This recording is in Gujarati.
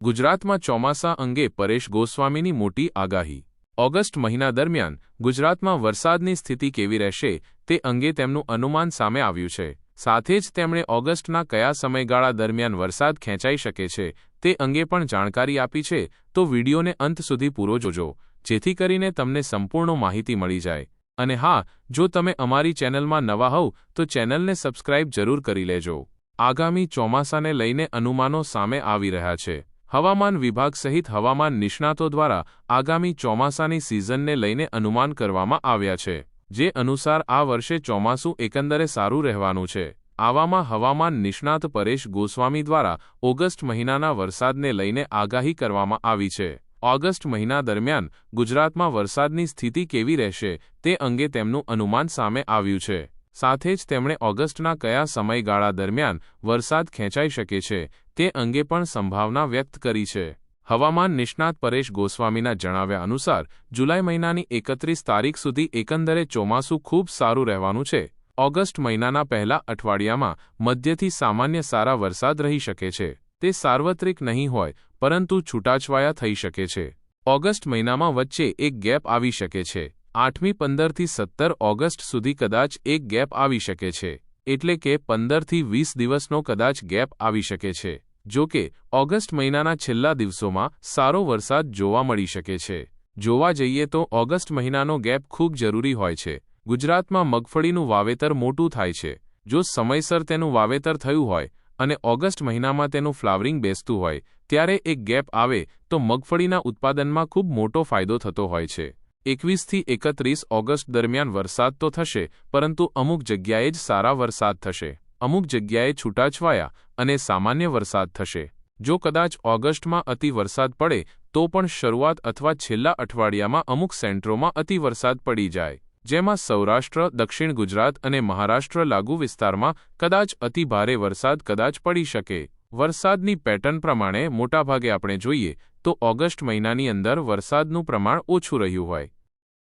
ગુજરાતમાં ચોમાસા અંગે પરેશ ગોસ્વામીની મોટી આગાહી. ઓગસ્ટ મહિના દરમિયાન ગુજરાતમાં વરસાદની સ્થિતિ કેવી રહેશે તે અંગે તેમનું અનુમાન સામે આવ્યું છે. સાથે જ તેમણે ઓગસ્ટના કયા સમયગાળા દરમિયાન વરસાદ ખેંચાઈ શકે છે તે અંગે પણ જાણકારી આપી છે, તો વિડીયોને અંત સુધી પૂરો જોજો, જેથી કરીને તમને સંપૂર્ણ માહિતી મળી જાય. અને હા, જો તમે અમારી ચેનલમાં નવા હોવ, તો ચેનલને સબસ્ક્રાઇબ જરૂર કરી લેજો. આગામી ચોમાસાને લઈને અનુમાનો સામે આવી રહ્યા છે. હવામાન વિભાગ સહિત હવામાન નિષ્ણાતો દ્વારા આગામી ચોમાસાની સિઝનને લઈને અનુમાન કરવામાં આવ્યા છે, જે અનુસાર આ વર્ષે ચોમાસું એકંદરે સારું રહેવાનું છે. આવામાં હવામાન નિષ્ણાત પરેશ ગોસ્વામી દ્વારા ઓગસ્ટ મહિનાના વરસાદને લઈને આગાહી કરવામાં આવી છે. ઓગસ્ટ મહિના દરમિયાન ગુજરાતમાં વરસાદની સ્થિતિ કેવી રહેશે તે અંગે તેમનું અનુમાન સામે આવ્યું છે. સાથે જ તેમણે ઓગસ્ટના કયા સમયગાળા દરમિયાન વરસાદ ખેંચાઈ શકે છે તે અંગે પણ સંભાવના વ્યક્ત કરી છે. હવામાન નિષ્ણાત પરેશ ગોસ્વામીના જણાવ્યા અનુસાર, જુલાઈ મહિનાની એકત્રીસ તારીખ સુધી એકંદરે ચોમાસું ખૂબ સારું રહેવાનું છે. ઓગસ્ટ મહિનાના પહેલા અઠવાડિયામાં મધ્યથી સામાન્ય સારા વરસાદ રહી શકે છે. તે સાર્વત્રિક નહીં હોય, પરંતુ છૂટાછવાયા થઈ શકે છે. ઓગસ્ટ મહિનામાં વચ્ચે એક ગેપ આવી શકે છે. આઠમી પંદરથી સત્તર ઓગસ્ટ સુધી કદાચ એક ગેપ આવી શકે છે, એટલે કે પંદરથી વીસ દિવસનો કદાચ ગેપ આવી શકે છે, જો કે ઓગસ્ટ મહિનાના છેલ્લા દિવસોમાં સારો વરસાદ જોવા મળી શકે છે. જોવા જઈએ તો ઓગસ્ટ મહિનાનો ગેપ ખૂબ જરૂરી હોય છે. ગુજરાતમાં મગફળીનું વાવેતર મોટું થાય છે. જો સમયસર તેનું વાવેતર થયું હોય અને ઓગસ્ટ મહિનામાં તેનું ફ્લાવરિંગ બેસતું હોય, ત્યારે એક ગેપ આવે તો મગફળીના ઉત્પાદનમાં ખૂબ મોટો ફાયદો થતો હોય છે. એકવીસથી એકત્રીસ ઓગસ્ટ દરમિયાન વરસાદ તો થશે, પરંતુ અમુક જગ્યાએ જ સારા વરસાદ થશે. અમુક જગ્યાએ છૂટાછવાયા અને સામાન્ય વરસાદ થશે. જો કદાચ ઓગસ્ટમાં અતિ વરસાદ પડે, તો પણ શરૂઆત અથવા છેલ્લા અઠવાડિયામાં અમુક સેન્ટરોમાં અતિ વરસાદ પડી જાય. જેમાં સૌરાષ્ટ્ર, દક્ષિણ ગુજરાત અને મહારાષ્ટ્ર લાગુ વિસ્તારમાં કદાચ અતિ ભારે વરસાદ કદાચ પડી શકે. વરસાદની પેટર્ન પ્રમાણે, મોટાભાગે આપણે જોઈએ, તો ઓગસ્ટ મહિનાની અંદર વરસાદનું પ્રમાણ ઓછું રહ્યું હોય.